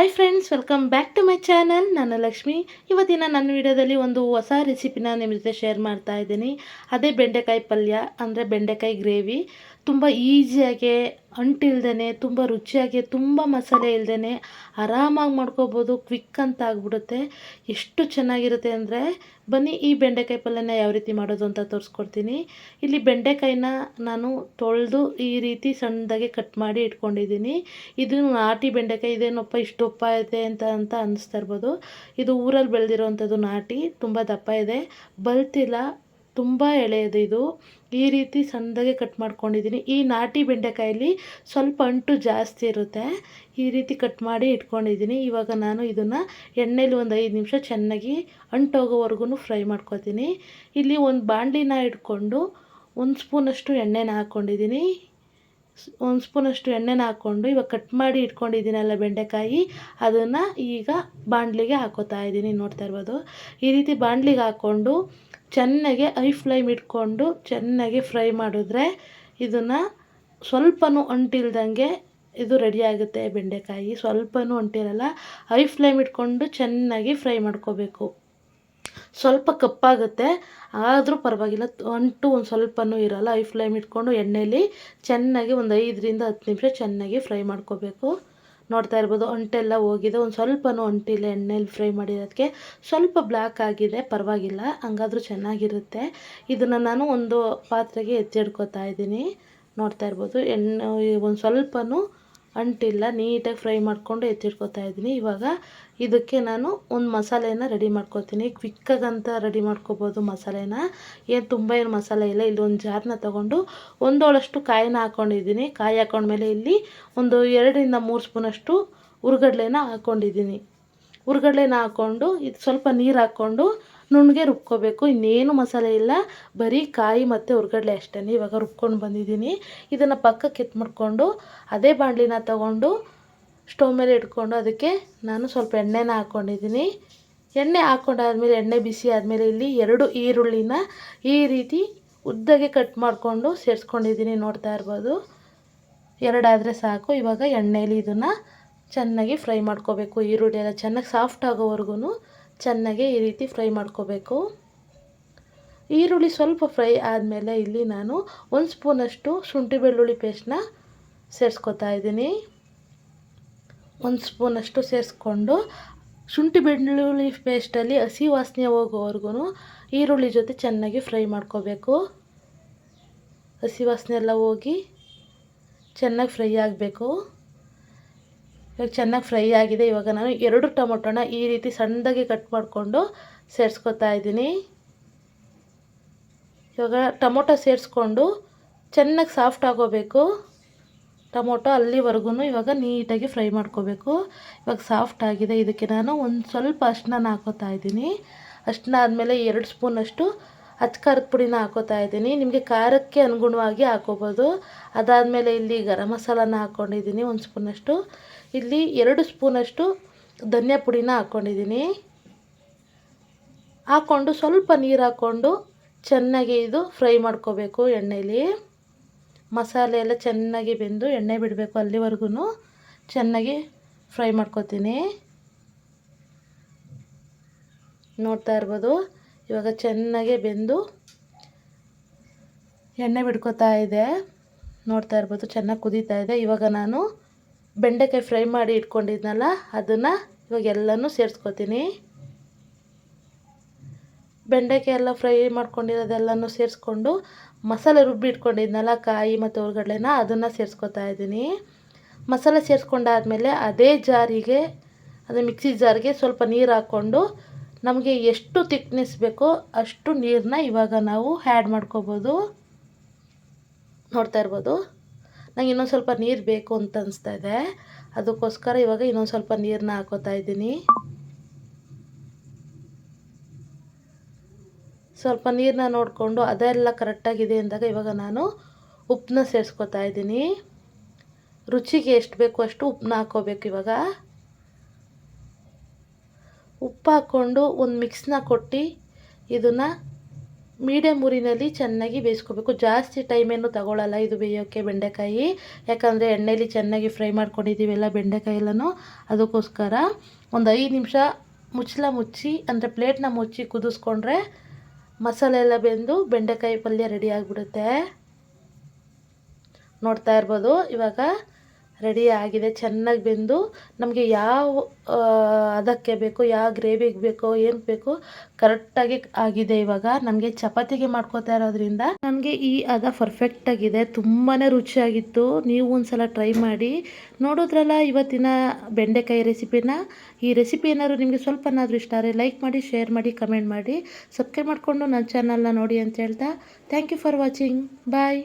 Hi friends welcome back to my channel ನಾನು ಲಕ್ಷ್ಮಿ. ಇವತ್ತಿನ ನನ್ನ ವಿಡಿಯೋದಲ್ಲಿ ಒಂದು ಹೊಸ ರೆಸಿಪಿನ ನಿಮ್ಮ ಜೊತೆ ಶೇರ್ ಮಾಡ್ತಾ ಇದ್ದೀನಿ. ಅದೇ ಬೆಂಡೆಕಾಯಿ ಪಲ್ಯ, ಅಂದರೆ ಬೆಂಡೆಕಾಯಿ ಗ್ರೇವಿ ತುಂಬ ಈಸಿಯಾಗಿ ಅಂಟಿಲ್ದೇ ತುಂಬ ರುಚಿಯಾಗಿ, ತುಂಬ ಮಸಾಲೆ ಇಲ್ದೇ ಆರಾಮಾಗಿ ಮಾಡ್ಕೋಬೋದು ಕ್ವಿಕ್ ಅಂತ ಆಗ್ಬಿಡುತ್ತೆ. ಎಷ್ಟು ಚೆನ್ನಾಗಿರುತ್ತೆ ಅಂದರೆ, ಬನ್ನಿ ಈ ಬೆಂಡೆಕಾಯಿ ಪಲ್ಯನ ಯಾವ ರೀತಿ ಮಾಡೋದು ಅಂತ ತೋರಿಸ್ಕೊಡ್ತೀನಿ. ಇಲ್ಲಿ ಬೆಂಡೆಕಾಯಿನ ನಾನು ತೊಳೆದು ಈ ರೀತಿ ಸಣ್ಣದಾಗಿ ಕಟ್ ಮಾಡಿ ಇಟ್ಕೊಂಡಿದ್ದೀನಿ. ಇದು ನಾಟಿ ಬೆಂಡೆಕಾಯಿ, ಇದೇನಪ್ಪ ಇಷ್ಟು ದಪ್ಪ ಇದೆ ಅಂತ ಅಂತ ಅನ್ನಿಸ್ತಾ ಇರ್ಬೋದು. ಇದು ಊರಲ್ಲಿ ಬೆಳೆದಿರೋವಂಥದ್ದು ನಾಟಿ, ತುಂಬ ದಪ್ಪ ಇದೆ. ಬಲ್ತಿಲ್ಲ ತುಂಬ ಎಳೆಯದು ಇದು. ಈ ರೀತಿ ಸಣ್ಣದಾಗೆ ಕಟ್ ಮಾಡ್ಕೊಂಡಿದ್ದೀನಿ ಈ ನಾಟಿ ಬೆಂಡೆಕಾಯಲ್ಲಿ ಸ್ವಲ್ಪ ಅಂಟು ಜಾಸ್ತಿ ಇರುತ್ತೆ. ಈ ರೀತಿ ಕಟ್ ಮಾಡಿ ಇಟ್ಕೊಂಡಿದ್ದೀನಿ ಇವಾಗ ನಾನು ಇದನ್ನು ಎಣ್ಣೆಲಿ ಒಂದು ಐದು ನಿಮಿಷ ಚೆನ್ನಾಗಿ ಅಂಟೋಗೋವರೆಗೂ ಫ್ರೈ ಮಾಡ್ಕೊತೀನಿ. ಇಲ್ಲಿ ಒಂದು ಬಾಣಲಿನ ಇಟ್ಕೊಂಡು ಒಂದು ಸ್ಪೂನಷ್ಟು ಎಣ್ಣೆನ ಹಾಕ್ಕೊಂಡಿದ್ದೀನಿ ಒಂದು ಸ್ಪೂನಷ್ಟು ಎಣ್ಣೆನ ಹಾಕ್ಕೊಂಡು ಇವಾಗ ಕಟ್ ಮಾಡಿ ಇಟ್ಕೊಂಡಿದ್ದೀನಲ್ಲ ಬೆಂಡೆಕಾಯಿ, ಅದನ್ನು ಈಗ ಬಾಣಲಿಗೆ ಹಾಕೋತಾ ಇದ್ದೀನಿ. ನೋಡ್ತಾ ಇರ್ಬೋದು. ಈ ರೀತಿ ಬಾಣಲಿಗೆ ಹಾಕ್ಕೊಂಡು ಚೆನ್ನಾಗಿ ಐ ಫ್ಲೇಮ್ ಇಟ್ಕೊಂಡು ಚೆನ್ನಾಗಿ ಫ್ರೈ ಮಾಡಿದ್ರೆ ಇದನ್ನು ಸ್ವಲ್ಪನೂ ಅಂಟಿಲ್ದಂಗೆ ಇದು ರೆಡಿ ಆಗುತ್ತೆ ಬೆಂಡೆಕಾಯಿ. ಸ್ವಲ್ಪನೂ ಅಂಟಿರಲ್ಲ. ಐ ಫ್ಲೇಮ್ ಇಟ್ಕೊಂಡು ಚೆನ್ನಾಗಿ ಫ್ರೈ ಮಾಡ್ಕೋಬೇಕು. ಸ್ವಲ್ಪ ಕಪ್ಪಾಗುತ್ತೆ, ಆದರೂ ಪರವಾಗಿಲ್ಲ. ಅಂಟು ಒಂದು ಸ್ವಲ್ಪನೂ ಇರಲ್ಲ. ಐ ಫ್ಲೇಮ್ ಇಟ್ಕೊಂಡು ಎಣ್ಣೆಯಲ್ಲಿ ಚೆನ್ನಾಗಿ ಒಂದು ಐದರಿಂದ ಹತ್ತು ನಿಮಿಷ ಚೆನ್ನಾಗಿ ಫ್ರೈ ಮಾಡ್ಕೋಬೇಕು. ನೋಡ್ತಾ ಇರ್ಬೋದು ಅಂಟೆಲ್ಲ ಹೋಗಿದೆ. ಒಂದು ಸ್ವಲ್ಪನೂ ಅಂಟಿಲ್ಲ ಎಣ್ಣೆಯಲ್ಲಿ ಫ್ರೈ ಮಾಡಿರೋದಕ್ಕೆ ಸ್ವಲ್ಪ ಬ್ಲ್ಯಾಕ್ ಆಗಿದೆ, ಪರವಾಗಿಲ್ಲ. ಹಂಗಾದ್ರೂ ಚೆನ್ನಾಗಿರುತ್ತೆ. ಇದನ್ನು ನಾನು ಒಂದು ಪಾತ್ರೆಗೆ ಎತ್ತಿಡ್ಕೊತಾ ಇದ್ದೀನಿ. ನೋಡ್ತಾ ಇರ್ಬೋದು, ಎಣ್ಣೆ ಒಂದು ಸ್ವಲ್ಪನೂ ಅಂಟಿಲ್ಲ, ನೀಟಾಗಿ ಫ್ರೈ ಮಾಡಿಕೊಂಡು ಎತ್ತಿಟ್ಕೊತಾ ಇದ್ದೀನಿ. ಇವಾಗ ಇದಕ್ಕೆ ನಾನು ಒಂದು ಮಸಾಲೆನ ರೆಡಿ ಮಾಡ್ಕೊತೀನಿ. ಕ್ವಿಕ್ಕಾಗಂತ ರೆಡಿ ಮಾಡ್ಕೊಬೋದು ಮಸಾಲೆನ. ಏನು ತುಂಬ ಏನು ಮಸಾಲೆ ಇಲ್ಲ, ಇಲ್ಲಿ ಒಂದು ಜಾರನ್ನ ತೊಗೊಂಡು ಒಂದೋಳಷ್ಟು ಕಾಯಿನ ಹಾಕ್ಕೊಂಡಿದ್ದೀನಿ ಕಾಯಿ ಹಾಕೊಂಡ್ಮೇಲೆ ಇಲ್ಲಿ ಒಂದು ಎರಡರಿಂದ ಮೂರು ಸ್ಪೂನಷ್ಟು ಹುರ್ಗಡ್ಲೆನ ಹಾಕ್ಕೊಂಡಿದ್ದೀನಿ ಹುರ್ಗಡ್ಲೆನ ಹಾಕ್ಕೊಂಡು ಇದು ಸ್ವಲ್ಪ ನೀರು ಹಾಕ್ಕೊಂಡು ನುಣ್ಣಗೆ ರುಬ್ಕೋಬೇಕು. ಇನ್ನೇನು ಮಸಾಲೆ ಇಲ್ಲ. ಬರೀ ಕಾಯಿ ಮತ್ತು ಹುರ್ಗಡ್ಲೆ ಅಷ್ಟೇ. ಇವಾಗ ರುಬ್ಕೊಂಡು ಬಂದಿದ್ದೀನಿ. ಇದನ್ನು ಪಕ್ಕಕ್ಕೆ ಎತ್ತು ಮಾಡಿಕೊಂಡು ಅದೇ ಬಾಣಲಿನ ತಗೊಂಡು ಸ್ಟವ್ ಮೇಲೆ ಇಟ್ಕೊಂಡು ಅದಕ್ಕೆ ನಾನು ಸ್ವಲ್ಪ ಎಣ್ಣೆನ ಹಾಕ್ಕೊಂಡಿದ್ದೀನಿ ಎಣ್ಣೆ ಹಾಕ್ಕೊಂಡಾದ್ಮೇಲೆ ಎಣ್ಣೆ ಬಿಸಿ ಆದಮೇಲೆ ಇಲ್ಲಿ ಎರಡು ಈರುಳ್ಳಿನ ಈ ರೀತಿ ಉದ್ದಗೆ ಕಟ್ ಮಾಡಿಕೊಂಡು ಸೇರಿಸ್ಕೊಂಡಿದ್ದೀನಿ ನೋಡ್ತಾ ಇರ್ಬೋದು. ಎರಡಾದರೆ ಸಾಕು. ಇವಾಗ ಎಣ್ಣೆಲಿ ಇದನ್ನು ಚೆನ್ನಾಗಿ ಫ್ರೈ ಮಾಡ್ಕೋಬೇಕು. ಈರುಳ್ಳಿ ಎಲ್ಲ ಚೆನ್ನಾಗಿ ಸಾಫ್ಟ್ ಆಗೋವರೆಗೂ ಚೆನ್ನಾಗಿ ಈ ರೀತಿ ಫ್ರೈ ಮಾಡ್ಕೋಬೇಕು. ಈರುಳ್ಳಿ ಸ್ವಲ್ಪ ಫ್ರೈ ಆದಮೇಲೆ ಇಲ್ಲಿ ನಾನು ಒಂದು ಸ್ಪೂನಷ್ಟು ಶುಂಠಿ ಬೆಳ್ಳುಳ್ಳಿ ಪೇಸ್ಟ್ನ ಸೇರಿಸ್ಕೊತಾ ಇದ್ದೀನಿ. ಒಂದು ಸ್ಪೂನಷ್ಟು ಸೇರಿಸ್ಕೊಂಡು ಶುಂಠಿ ಬೆಳ್ಳುಳ್ಳಿ ಪೇಸ್ಟಲ್ಲಿ ಹಸಿ ವಾಸನೆ ಹೋಗೋವರೆಗೂ ಈರುಳ್ಳಿ ಜೊತೆ ಚೆನ್ನಾಗಿ ಫ್ರೈ ಮಾಡ್ಕೋಬೇಕು. ಹಸಿ ವಾಸನೆ ಎಲ್ಲ ಹೋಗಿ ಚೆನ್ನಾಗಿ ಫ್ರೈ ಆಗಬೇಕು. ಇವಾಗ ಚೆನ್ನಾಗಿ ಫ್ರೈ ಆಗಿದೆ. ಇವಾಗ ನಾನು ಎರಡು ಟೊಮೊಟೊನ ಈ ರೀತಿ ಸಣ್ಣದಾಗಿ ಕಟ್ ಮಾಡಿಕೊಂಡು ಸೇರಿಸ್ಕೊತಾ ಇದ್ದೀನಿ. ಇವಾಗ ಟೊಮೊಟೊ ಸೇರಿಸ್ಕೊಂಡು ಚೆನ್ನಾಗಿ ಸಾಫ್ಟ್ ಆಗೋಬೇಕು. ಟೊಮೊಟೊ ಅಲ್ಲಿವರೆಗೂ ಇವಾಗ ನೀಟಾಗಿ ಫ್ರೈ ಮಾಡ್ಕೋಬೇಕು. ಇವಾಗ ಸಾಫ್ಟ್ ಆಗಿದೆ. ಇದಕ್ಕೆ ನಾನು ಒಂದು ಸ್ವಲ್ಪ ಅಷ್ಟನ್ನ ಹಾಕೋತಾ ಇದ್ದೀನಿ. ಅಷ್ಟನ್ನ ಆದಮೇಲೆ ಎರಡು ಸ್ಪೂನಷ್ಟು ಹಚ್ಚ ಖಾರದ ಪುಡಿನ ಹಾಕೋತಾ ಇದ್ದೀನಿ. ನಿಮಗೆ ಖಾರಕ್ಕೆ ಅನುಗುಣವಾಗಿ ಹಾಕೋಬೋದು. ಅದಾದಮೇಲೆ ಇಲ್ಲಿ ಗರಂ ಮಸಾಲಾನ ಹಾಕ್ಕೊಂಡಿದ್ದೀನಿ ಒಂದು ಸ್ಪೂನಷ್ಟು. ಇಲ್ಲಿ ಎರಡು ಸ್ಪೂನಷ್ಟು ಧನಿಯಾ ಪುಡಿನ ಹಾಕ್ಕೊಂಡಿದ್ದೀನಿ ಹಾಕ್ಕೊಂಡು ಸ್ವಲ್ಪ ನೀರು ಹಾಕ್ಕೊಂಡು ಚೆನ್ನಾಗಿ ಇದು ಫ್ರೈ ಮಾಡ್ಕೋಬೇಕು ಎಣ್ಣೆಯಲ್ಲಿ ಮಸಾಲೆ ಎಲ್ಲ ಚೆನ್ನಾಗಿ ಬೆಂದು ಎಣ್ಣೆ ಬಿಡಬೇಕು ಅಲ್ಲಿವರೆಗೂ ಚೆನ್ನಾಗಿ ಫ್ರೈ ಮಾಡ್ಕೊತೀನಿ. ನೋಡ್ತಾ ಇರ್ಬೋದು. ಇವಾಗ ಚೆನ್ನಾಗೆ ಬೆಂದು ಎಣ್ಣೆ ಬಿಡ್ಕೋತಾ ಇದೆ. ನೋಡ್ತಾ ಇರ್ಬೋದು, ಚೆನ್ನಾಗಿ ಕುದೀತಾ ಇದೆ. ಇವಾಗ ನಾನು ಬೆಂಡೆಕಾಯಿ ಫ್ರೈ ಮಾಡಿ ಇಟ್ಕೊಂಡಿದ್ನಲ್ಲ, ಅದನ್ನು ಇವಾಗ ಎಲ್ಲನೂ ಸೇರಿಸ್ಕೊತೀನಿ. ಬೆಂಡೆಕಾಯಿ ಎಲ್ಲ ಫ್ರೈ ಮಾಡ್ಕೊಂಡಿರೋದೆಲ್ಲನೂ ಸೇರಿಸ್ಕೊಂಡು ಮಸಾಲೆ ರುಬ್ಬಿ ಇಟ್ಕೊಂಡಿದ್ನಲ್ಲ, ಕಾಯಿ ಮತ್ತು ಹೊರಗಡೆನ ಅದನ್ನು ಸೇರಿಸ್ಕೊತಾ ಇದ್ದೀನಿ. ಮಸಾಲೆ ಸೇರಿಸ್ಕೊಂಡಾದ್ಮೇಲೆ ಅದೇ ಜಾರಿಗೆ, ಅದೇ ಮಿಕ್ಸಿ ಜಾರಿಗೆ ಸ್ವಲ್ಪ ನೀರು ಹಾಕ್ಕೊಂಡು ನಮಗೆ ಎಷ್ಟು ತಿಕ್ನೆಸ್ ಬೇಕೋ ಅಷ್ಟು ನೀರನ್ನ ಇವಾಗ ನಾವು ಆ್ಯಡ್ ಮಾಡ್ಕೋಬೋದು. ನೋಡ್ತಾ ಇರ್ಬೋದು. ನಂಗೆ ಇನ್ನೊಂದು ಸ್ವಲ್ಪ ನೀರು ಬೇಕು ಅಂತ ಅನಿಸ್ತಾ ಇದೆ. ಅದಕ್ಕೋಸ್ಕರ ಇವಾಗ ಇನ್ನೊಂದು ಸ್ವಲ್ಪ ನೀರನ್ನ ಹಾಕೋತಾ ಇದ್ದೀನಿ. ಸ್ವಲ್ಪ ನೀರನ್ನ ನೋಡಿಕೊಂಡು ಅದೆಲ್ಲ ಕರೆಕ್ಟಾಗಿದೆ ಅಂದಾಗ ಇವಾಗ ನಾನು ಉಪ್ಪನ್ನ ಸೇರಿಸ್ಕೊತಾ ಇದ್ದೀನಿ. ರುಚಿಗೆ ಎಷ್ಟು ಬೇಕೋ ಅಷ್ಟು ಉಪ್ಪನ್ನ ಹಾಕೋಬೇಕು ಇವಾಗ. ಉಪ್ಪು ಹಾಕ್ಕೊಂಡು ಒಂದು ಮಿಕ್ಸ್ನ ಕೊಟ್ಟು ಇದನ್ನು ಮೀಡಿಯಮ್ ಊರಿನಲ್ಲಿ ಚೆನ್ನಾಗಿ ಬೇಯಿಸ್ಕೋಬೇಕು. ಜಾಸ್ತಿ ಟೈಮೇನು ತಗೊಳ್ಳಲ್ಲ ಇದು ಬೇಯೋಕ್ಕೆ ಬೆಂಡೆಕಾಯಿ. ಯಾಕಂದರೆ ಎಣ್ಣೆಲಿ ಚೆನ್ನಾಗಿ ಫ್ರೈ ಮಾಡ್ಕೊಂಡಿದ್ದೀವಲ್ಲ ಬೆಂಡೆಕಾಯಿ ಅದಕ್ಕೋಸ್ಕರ ಒಂದು ಐದು ನಿಮಿಷ ಮುಚ್ಚಲ ಮುಚ್ಚಿ, ಅಂದರೆ ಪ್ಲೇಟ್ನ ಮುಚ್ಚಿ ಕುದಿಸ್ಕೊಂಡ್ರೆ ಮಸಾಲೆ ಎಲ್ಲ ಬೆಂದು ಬೆಂಡೆಕಾಯಿ ಪಲ್ಯ ರೆಡಿ ಆಗಿಬಿಡುತ್ತೆ. ನೋಡ್ತಾ ಇರ್ಬೋದು. ಇವಾಗ ರೆಡಿ ಆಗಿದೆ, ಚೆನ್ನಾಗಿ ಬೆಂದು ನಮಗೆ ಯಾವ ಅದಕ್ಕೆ ಬೇಕು, ಯಾವ ಗ್ರೇವಿಗೆ ಬೇಕೋ, ಏನು ಬೇಕೋ ಕರೆಕ್ಟಾಗಿ ಆಗಿದೆ ಇವಾಗ. ನಮಗೆ ಚಪಾತಿಗೆ ಮಾಡ್ಕೋತಾ ಇರೋದ್ರಿಂದ ನನಗೆ ಈ ಅದ ಪರ್ಫೆಕ್ಟಾಗಿದೆ ತುಂಬಾ ರುಚಿಯಾಗಿತ್ತು. ನೀವು ಒಂದ್ಸಲ ಟ್ರೈ ಮಾಡಿ ನೋಡೋದ್ರಲ್ಲ ಇವತ್ತಿನ ಬೆಂಡೆಕಾಯಿ ರೆಸಿಪಿನ ಈ ರೆಸಿಪಿ ಏನಾದ್ರು ನಿಮಗೆ ಸ್ವಲ್ಪನಾದರೂ ಇಷ್ಟ ಆದರೆ ಲೈಕ್ ಮಾಡಿ ಶೇರ್ ಮಾಡಿ ಕಮೆಂಟ್ ಮಾಡಿ. ಸಬ್ಸ್ಕ್ರೈಬ್ ಮಾಡಿಕೊಂಡು ನನ್ನ ಚಾನಲ್ನ ನೋಡಿ ಅಂತ ಹೇಳ್ತಾ thank you for watching bye